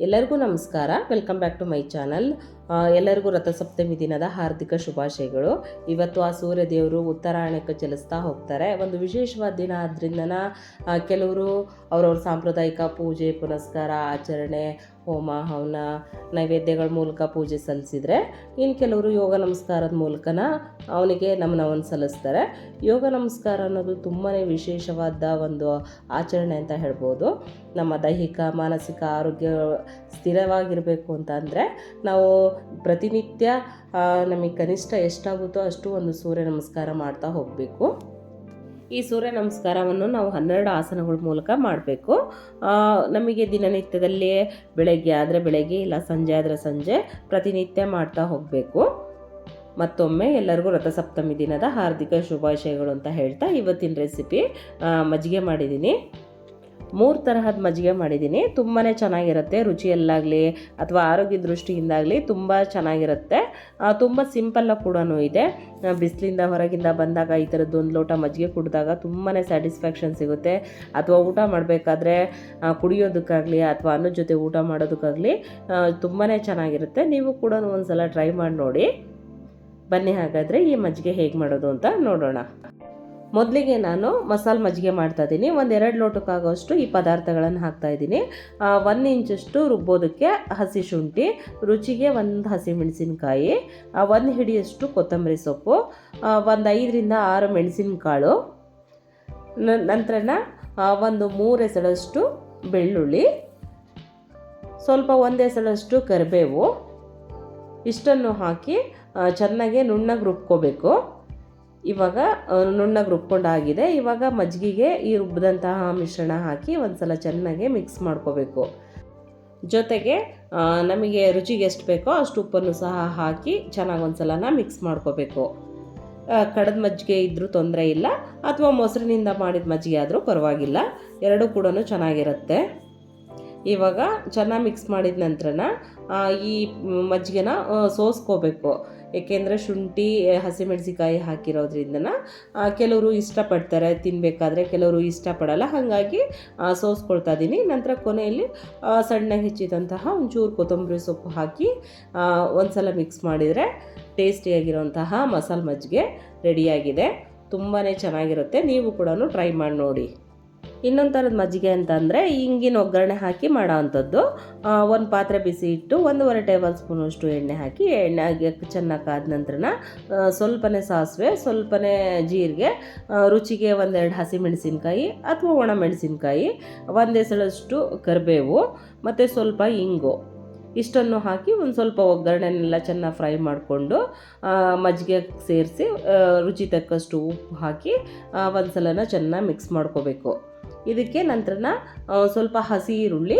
ಎಲ್ಲರಿಗೂ ನಮಸ್ಕಾರ. Welcome back to my channel ಎಲ್ಲರಿಗೂ ರಥಸಪ್ತಮಿ ದಿನದ ಹಾರ್ದಿಕ ಶುಭಾಶಯಗಳು. ಇವತ್ತು ಆ ಸೂರ್ಯ ದೇವರು ಉತ್ತರಾಯಣಕ್ಕೆ ಚಲಿಸ್ತಾ ಹೋಗ್ತಾರೆ. ಒಂದು ವಿಶೇಷವಾದ ದಿನ ಆದ್ರಿಂದನ ಕೆಲವರು ಅವ್ರವ್ರ ಸಾಂಪ್ರದಾಯಿಕ ಪೂಜೆ, ಪುನಸ್ಕಾರ, ಆಚರಣೆ ಹೋಮ, ಹವನ, ನೈವೇದ್ಯಗಳ ಮೂಲಕ ಪೂಜೆ ಸಲ್ಲಿಸಿದ್ರೆ ಇನ್ನು ಕೆಲವರು ಯೋಗ ನಮಸ್ಕಾರದ ಮೂಲಕನ ಅವನಿಗೆ ನಮನವನ್ನು ಸಲ್ಲಿಸ್ತಾರೆ. ಯೋಗ ನಮಸ್ಕಾರ ಅನ್ನೋದು ತುಂಬಾ ವಿಶೇಷವಾದ ಒಂದು ಆಚರಣೆ ಅಂತ ಹೇಳ್ಬೋದು. ನಮ್ಮ ದೈಹಿಕ, ಮಾನಸಿಕ ಆರೋಗ್ಯ ಸ್ಥಿರವಾಗಿರಬೇಕು ಅಂತ ಅಂದರೆ ನಾವು ಪ್ರತಿನಿತ್ಯ ನಮಗೆ ಕನಿಷ್ಠ ಎಷ್ಟಾಗುತ್ತೋ ಅಷ್ಟು ಒಂದು ಸೂರ್ಯ ನಮಸ್ಕಾರ ಮಾಡ್ತಾ ಹೋಗಬೇಕು. ಈ ಸೂರ್ಯ ನಮಸ್ಕಾರವನ್ನು ನಾವು ಹನ್ನೆರಡು ಆಸನಗಳ ಮೂಲಕ ಮಾಡಬೇಕು. ನಮಗೆ ದಿನನಿತ್ಯದಲ್ಲಿ ಬೆಳಗ್ಗೆ ಆದರೆ ಬೆಳಗ್ಗೆ, ಇಲ್ಲ ಸಂಜೆ ಆದರೆ ಸಂಜೆ ಪ್ರತಿನಿತ್ಯ ಮಾಡ್ತಾ ಹೋಗಬೇಕು. ಮತ್ತೊಮ್ಮೆ ಎಲ್ಲರಿಗೂ ರಥಸಪ್ತಮಿ ದಿನದ ಹಾರ್ದಿಕ ಶುಭಾಶಯಗಳು ಅಂತ ಹೇಳ್ತಾ ಇವತ್ತಿನ ರೆಸಿಪಿ ಮಜ್ಜಿಗೆ ಮಾಡಿದ್ದೀನಿ. ಮೂರು ತರಹದ ಮಜ್ಜಿಗೆ ಮಾಡಿದ್ದೀನಿ. ತುಂಬಾ ಚೆನ್ನಾಗಿರುತ್ತೆ. ರುಚಿಯಲ್ಲಾಗಲಿ ಅಥವಾ ಆರೋಗ್ಯ ದೃಷ್ಟಿಯಿಂದಾಗಲಿ ತುಂಬ ಚೆನ್ನಾಗಿರುತ್ತೆ. ತುಂಬ ಸಿಂಪಲ್ಲಾಗಿ ಕೂಡ ಇದೆ. ಬಿಸಿಲಿಂದ ಹೊರಗಿಂದ ಬಂದಾಗ ಈ ಥರದ್ದು ಒಂದು ಲೋಟ ಮಜ್ಜಿಗೆ ಕುಡಿದಾಗ ತುಂಬಾ ಸ್ಯಾಟಿಸ್ಫ್ಯಾಕ್ಷನ್ ಸಿಗುತ್ತೆ. ಅಥವಾ ಊಟ ಮಾಡಬೇಕಾದ್ರೆ ಕುಡಿಯೋದಕ್ಕಾಗಲಿ ಅಥವಾ ಅನ್ನದ ಜೊತೆ ಊಟ ಮಾಡೋದಕ್ಕಾಗಲಿ ತುಂಬಾ ಚೆನ್ನಾಗಿರುತ್ತೆ. ನೀವು ಕೂಡ ಒಂದು ಸಲ ಟ್ರೈ ಮಾಡಿ ನೋಡಿ. ಬನ್ನಿ ಹಾಗಾದರೆ ಈ ಮಜ್ಜಿಗೆ ಹೇಗೆ ಮಾಡೋದು ಅಂತ ನೋಡೋಣ. ಮೊದಲಿಗೆ ನಾನು ಮಸಾಲೆ ಮಜ್ಜಿಗೆ ಮಾಡ್ತಾ ಇದ್ದೀನಿ. ಒಂದು ಎರಡು ಲೋಟಕ್ಕಾಗೋಷ್ಟು ಈ ಪದಾರ್ಥಗಳನ್ನು ಹಾಕ್ತಾ ಇದ್ದೀನಿ. ಒಂದು ಇಂಚಷ್ಟು ರುಬ್ಬೋದಕ್ಕೆ ಹಸಿ ಶುಂಠಿ, ರುಚಿಗೆ ಒಂದು ಹಸಿ ಮೆಣಸಿನ್ಕಾಯಿ ಒಂದು ಹಿಡಿಯಷ್ಟು ಕೊತ್ತಂಬರಿ ಸೊಪ್ಪು ಒಂದು ಐದರಿಂದ ಆರು ಮೆಣಸಿನಕಾಳು ನಂತರ ಒಂದು ಮೂರು ಎಸಳಷ್ಟು ಬೆಳ್ಳುಳ್ಳಿ, ಸ್ವಲ್ಪ ಒಂದು ಎಸಳಷ್ಟು ಕರಿಬೇವು, ಇಷ್ಟನ್ನು ಹಾಕಿ ಚೆನ್ನಾಗಿ ನುಣ್ಣಗೆ ರುಬ್ಕೋಬೇಕು. ಇವಾಗ ನುಣ್ಣಗೆ ರುಬ್ಕೊಂಡಾಗಿದೆ. ಇವಾಗ ಮಜ್ಜಿಗೆಗೆ ಈ ರುಬ್ಬಿದಂತಹ ಮಿಶ್ರಣ ಹಾಕಿ ಒಂದ್ಸಲ ಚೆನ್ನಾಗಿ ಮಿಕ್ಸ್ ಮಾಡ್ಕೋಬೇಕು. ಜೊತೆಗೆ ನಮಗೆ ರುಚಿಗೆ ಎಷ್ಟು ಬೇಕೋ ಅಷ್ಟು ಉಪ್ಪನ್ನು ಸಹ ಹಾಕಿ ಚೆನ್ನಾಗಿ ಒಂದ್ಸಲನ ಮಿಕ್ಸ್ ಮಾಡ್ಕೋಬೇಕು. ಕಡದ ಮಜ್ಜಿಗೆ ಇದ್ದರೂ ತೊಂದರೆ ಇಲ್ಲ. ಅಥವಾ ಮೊಸರಿನಿಂದ ಮಾಡಿದ ಮಜ್ಜಿಗೆ ಆದರೂ ಪರವಾಗಿಲ್ಲ. ಎರಡೂ ಕೂಡ ಚೆನ್ನಾಗಿರುತ್ತೆ. ಇವಾಗ ಚೆನ್ನಾಗಿ ಮಿಕ್ಸ್ ಮಾಡಿದ ನಂತರನ ಈ ಮಜ್ಜಿಗೆನ ಸೋಸ್ಕೋಬೇಕು. ಏಕೆಂದರೆ ಶುಂಠಿ ಹಸಿಮೆಣಸಿಕಾಯಿ ಹಾಕಿರೋದ್ರಿಂದನ ಆ, ಕೆಲವರು ಇಷ್ಟಪಡ್ತಾರೆ ತಿನ್ನಬೇಕಾದ್ರೆ ಕೆಲವರು ಇಷ್ಟಪಡಲ್ಲ. ಹಾಗಾಗಿ ಸೋಸ್ಕೊಳ್ತಾ ಇದ್ದೀನಿ ನಂತರ ಕೊನೆಯಲ್ಲಿ ಸಣ್ಣ ಹೆಚ್ಚಿದಂತಹ ಒಂಚೂರು ಕೊತ್ತಂಬರಿ ಸೊಪ್ಪು ಹಾಕಿ ಒಂದು ಒಂದ್ಸಲ ಮಿಕ್ಸ್ ಮಾಡಿದರೆ ಟೇಸ್ಟಿಯಾಗಿರೋಂತಹ ಮಸಾಲೆ ಮಜ್ಜಿಗೆ ರೆಡಿಯಾಗಿದೆ. ತುಂಬಾ ಚೆನ್ನಾಗಿರುತ್ತೆ. ನೀವು ಕೂಡ ಟ್ರೈ ಮಾಡಿ ನೋಡಿ. ಇನ್ನೊಂದು ಥರದ ಮಜ್ಜಿಗೆ ಅಂತಂದರೆ ಹಿಂಗಿನ ಒಗ್ಗರಣೆ ಹಾಕಿ ಮಾಡೋ ಅಂಥದ್ದು ಒಂದು ಪಾತ್ರೆ ಬಿಸಿ ಇಟ್ಟು ಒಂದೂವರೆ ಟೇಬಲ್ ಸ್ಪೂನಷ್ಟು ಎಣ್ಣೆ ಹಾಕಿ, ಎಣ್ಣೆ ಚೆನ್ನಾಗಿ ಕಾದ ನಂತರನ ಸ್ವಲ್ಪನೇ ಸಾಸಿವೆ, ಸ್ವಲ್ಪನೇ ಜೀರಿಗೆ ರುಚಿಗೆ ಒಂದೆರಡು ಹಸಿಮೆಣಸಿನಕಾಯಿ ಅಥವಾ ಒಣ ಮೆಣಸಿನ್ಕಾಯಿ ಒಂದೇ ಎಸಳಷ್ಟು ಕರಿಬೇವು ಮತ್ತು ಸ್ವಲ್ಪ ಇಂಗು. ಇಷ್ಟನ್ನು ಹಾಕಿ ಒಂದು ಸ್ವಲ್ಪ ಒಗ್ಗರಣೆನೆಲ್ಲ ಚೆನ್ನಾಗಿ ಫ್ರೈ ಮಾಡಿಕೊಂಡು ಮಜ್ಜಿಗೆ ಸೇರಿಸಿ ರುಚಿ ತಕ್ಕಷ್ಟು ಉಪ್ಪು ಹಾಕಿ ಒಂದು ಸಲನ ಚೆನ್ನಾಗಿ ಮಿಕ್ಸ್ ಮಾಡ್ಕೋಬೇಕು. ಇದಕ್ಕೆ ನಂತರನ ಸ್ವಲ್ಪ ಹಸಿ ಈರುಳ್ಳಿ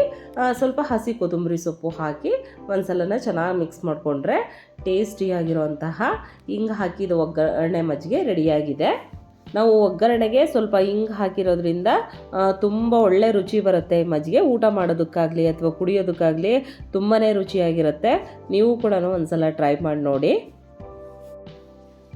ಸ್ವಲ್ಪ ಹಸಿ ಕೊತ್ತಂಬರಿ ಸೊಪ್ಪು ಹಾಕಿ ಒಂದು ಸಲನ ಚೆನ್ನಾಗಿ ಮಿಕ್ಸ್ ಮಾಡಿಕೊಂಡ್ರೆ ಟೇಸ್ಟಿಯಾಗಿರುವಂತಹ ಹಿಂಗೆ ಹಾಕಿದ ಒಗ್ಗರಣೆ ಮಜ್ಜಿಗೆ ರೆಡಿಯಾಗಿದೆ. ನಾವು ಒಗ್ಗರಣೆಗೆ ಸ್ವಲ್ಪ ಹಿಂಗೆ ಹಾಕಿರೋದ್ರಿಂದ ತುಂಬ ಒಳ್ಳೆ ರುಚಿ ಬರುತ್ತೆ ಈ ಮಜ್ಜಿಗೆ. ಊಟ ಮಾಡೋದಕ್ಕಾಗಲಿ ಅಥವಾ ಕುಡಿಯೋದಕ್ಕಾಗಲಿ ತುಂಬಾ ರುಚಿಯಾಗಿರುತ್ತೆ. ನೀವು ಕೂಡ ಒಂದ್ಸಲ ಟ್ರೈ ಮಾಡಿ ನೋಡಿ.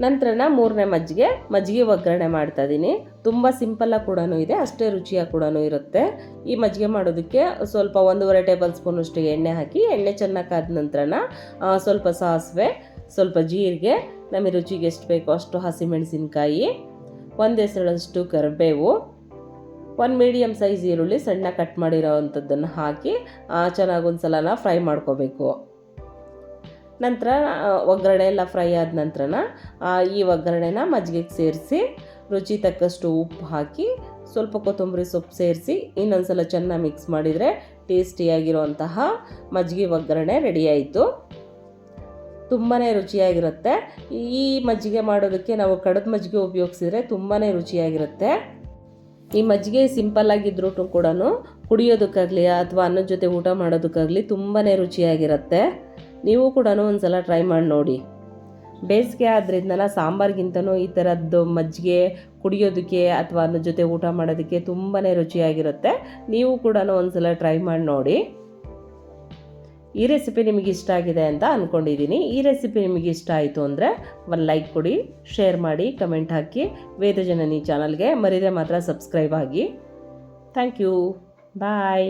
ನಂತರನ ಮೂರನೇ ಮಜ್ಜಿಗೆ ಮಜ್ಜಿಗೆ ಒಗ್ಗರಣೆ ಮಾಡ್ತಾ ಇದ್ದೀನಿ ತುಂಬ ಸಿಂಪಲ್ಲಾಗಿ ಕೂಡ ಇದೆ, ಅಷ್ಟೇ ರುಚಿಯಾಗಿ ಕೂಡ ಇರುತ್ತೆ. ಈ ಮಜ್ಜಿಗೆ ಮಾಡೋದಕ್ಕೆ ಸ್ವಲ್ಪ ಒಂದೂವರೆ ಟೇಬಲ್ ಸ್ಪೂನ್ ಸ್ಪೂನಷ್ಟು ಎಣ್ಣೆ ಹಾಕಿ, ಎಣ್ಣೆ ಚೆನ್ನಾಗಿ ಕಾದ ನಂತರನ ಸ್ವಲ್ಪ ಸಾಸಿವೆ, ಸ್ವಲ್ಪ ಜೀರಿಗೆ, ನಮಗೆ ರುಚಿಗೆ ಎಷ್ಟು ಬೇಕೋ ಅಷ್ಟು ಹಸಿಮೆಣಸಿನ್ಕಾಯಿ, ಒಂದು ಹೆಸರಷ್ಟು ಕರಿಬೇವು, ಒಂದು ಮೀಡಿಯಮ್ ಸೈಜ್ ಈರುಳ್ಳಿ ಸಣ್ಣ ಕಟ್ ಮಾಡಿರೋ ಅಂಥದ್ದನ್ನು ಹಾಕಿ ಚೆನ್ನಾಗಿ ಒಂದು ಸಲನ ಫ್ರೈ ಮಾಡ್ಕೋಬೇಕು. ನಂತರ ಒಗ್ಗರಣೆ ಎಲ್ಲ ಫ್ರೈ ಆದ ನಂತರನ ಆ, ಈ ಒಗ್ಗರಣೆನ ಮಜ್ಜಿಗೆಗೆ ಸೇರಿಸಿ ರುಚಿ ತಕ್ಕಷ್ಟು ಉಪ್ಪು ಹಾಕಿ ಸ್ವಲ್ಪ ಕೊತ್ತಂಬರಿ ಸೊಪ್ಪು ಸೇರಿಸಿ ಇನ್ನೊಂದ್ಸಲ ಚೆನ್ನಾಗಿ ಮಿಕ್ಸ್ ಮಾಡಿದರೆ ಟೇಸ್ಟಿಯಾಗಿರುವಂತಹ ಮಜ್ಜಿಗೆ ಒಗ್ಗರಣೆ ರೆಡಿ ಆಯಿತು. ತುಂಬಾ ರುಚಿಯಾಗಿರುತ್ತೆ. ಈ ಮಜ್ಜಿಗೆ ಮಾಡೋದಕ್ಕೆ ನಾವು ಕಡದ ಮಜ್ಜಿಗೆ ಉಪಯೋಗಿಸಿದ್ರೆ ತುಂಬಾ ರುಚಿಯಾಗಿರುತ್ತೆ. ಈ ಮಜ್ಜಿಗೆ ಸಿಂಪಲ್ ಆಗಿದ್ರೂ ಕೂಡ ಕುಡಿಯೋದಕ್ಕಾಗಲಿ ಅಥವಾ ಅನ್ನದ ಜೊತೆ ಊಟ ಮಾಡೋದಕ್ಕಾಗಲಿ ತುಂಬಾ ರುಚಿಯಾಗಿರುತ್ತೆ. ನೀವು ಕೂಡ ಒಂದ್ಸಲ ಟ್ರೈ ಮಾಡಿ ನೋಡಿ. ಬೇಸಿಗೆ ಆದ್ರಿಂದನ ಸಾಂಬಾರ್ಗಿಂತನೂ ಈ ಥರದ್ದು ಮಜ್ಜಿಗೆ ಕುಡಿಯೋದಕ್ಕೆ ಅಥವಾ ಅದ್ರ ಜೊತೆ ಊಟ ಮಾಡೋದಕ್ಕೆ ತುಂಬಾ ರುಚಿಯಾಗಿರುತ್ತೆ. ನೀವು ಕೂಡ ಒಂದ್ಸಲ ಟ್ರೈ ಮಾಡಿ ನೋಡಿ. ಈ ರೆಸಿಪಿ ನಿಮಗೆ ಇಷ್ಟ ಆಗಿದೆ ಅಂತ ಅಂದ್ಕೊಂಡಿದ್ದೀನಿ ಈ ರೆಸಿಪಿ ನಿಮಗೆ ಇಷ್ಟ ಆಯಿತು ಅಂದರೆ ಒಂದು ಲೈಕ್ ಕೊಡಿ ಶೇರ್ ಮಾಡಿ ಕಮೆಂಟ್ ಹಾಕಿ. ವೇದಜನನಿ ಚಾನಲ್ಗೆ ಮರಿದೆ ಮಾತ್ರ ಸಬ್ಸ್ಕ್ರೈಬ್ ಆಗಿ. Thank you bye